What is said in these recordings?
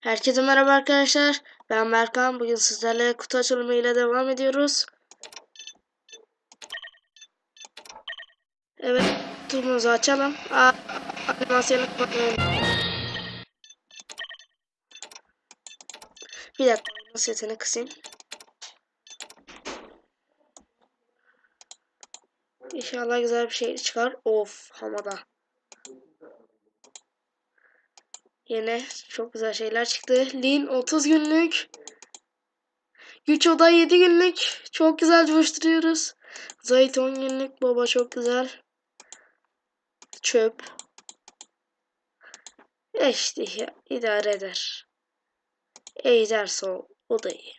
Herkese merhaba arkadaşlar. Ben Berkan. Bugün sizlerle kutu açılımı ile devam ediyoruz. Evet, kutumuzu açalım. Aa, animasyonu kapatmayalım. Bir dakika, sesini kısayım. İnşallah güzel bir şey çıkar. Of, hamada. Yine çok güzel şeyler çıktı. Lin 30 günlük. Güç oda 7 günlük. Çok güzel coşturuyoruz. Zayt 10 günlük. Baba çok güzel. Çöp. E işte ya, idare eder. Ejder sol. O da iyi.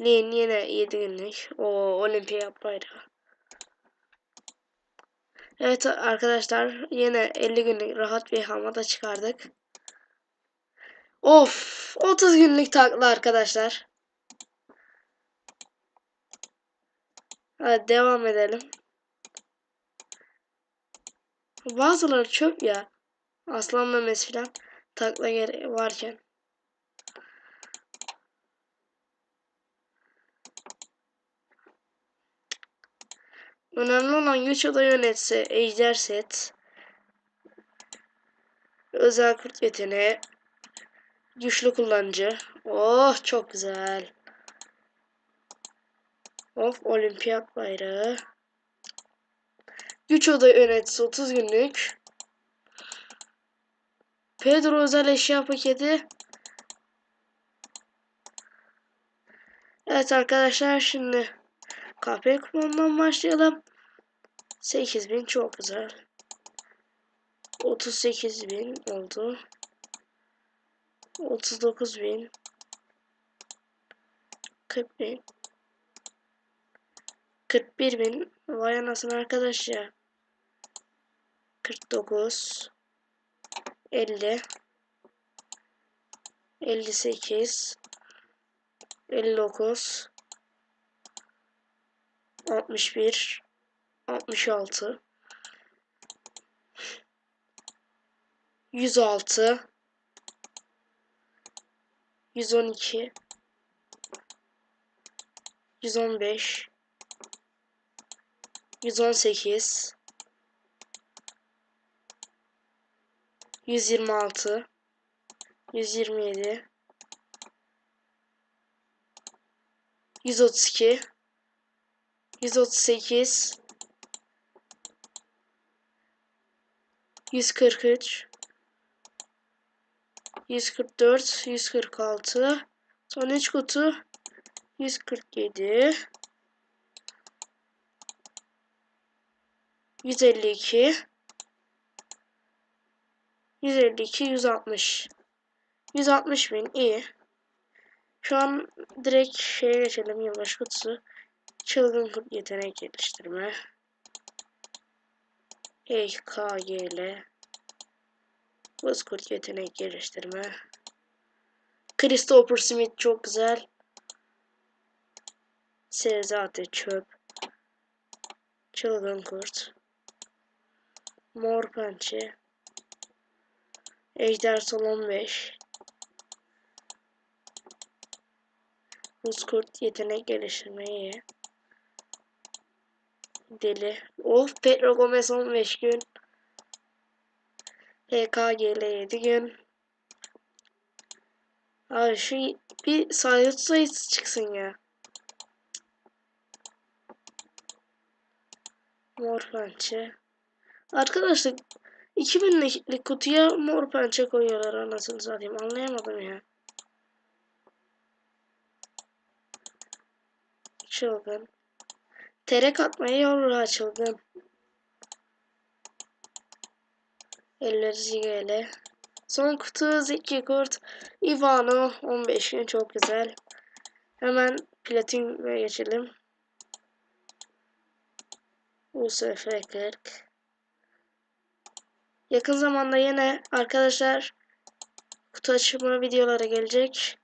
Lin yine 7 günlük. O olimpiyat bayrağı. Evet arkadaşlar yine 50 günlük rahat bir hamada çıkardık. Of 30 günlük takla arkadaşlar. Hadi devam edelim. Bazıları çöp ya. Aslan memesi falan takla varken. Önemli olan güç oda yönetse ejder set. Özel kurt yeteneği. Güçlü kullanıcı. Oh çok güzel. Of olimpiyat bayrağı. Güç oda yönetisi 30 günlük. Pedro özel eşya paketi. Evet arkadaşlar şimdi KP kuponundan başlayalım. 8000 çok güzel. 38.000 oldu. 39.000 40.000 41.000 Vay anasını arkadaş ya. 49 50 58 59 61 66 106 112 115 118 126 127 132 138 143 144 146 son 3 kutu 147 152 152 160 160 bin iyi. Şu an direkt şeye geçelim yılbaşı kutusu çılgın kurt yetenek geliştirme. EKGL Bozkurt yetenek geliştirme. Christopher Smith çok güzel. Sezate çöp. Çılgın kurt. Mor pençe. Ejder Sol 15 Buzkurt yetenek geliştirmeyi Deli. Of Pedro Gomez 15 gün. PKGL 7 gün. Abi şu bir sayı sayısı çıksın ya. Mor pençe. Arkadaşlar 2000'lik kutuya mor pençe koyuyorlar anasını satayım anlayamadım ya. Çılgın. Terek atmaya yolru açıldım. Elleri gele. Son kutu Zeki Kurt. Ivano 15 gün çok güzel. Hemen platin'e geçelim. USF 40. Yakın zamanda yine arkadaşlar kutu açımı videoları gelecek.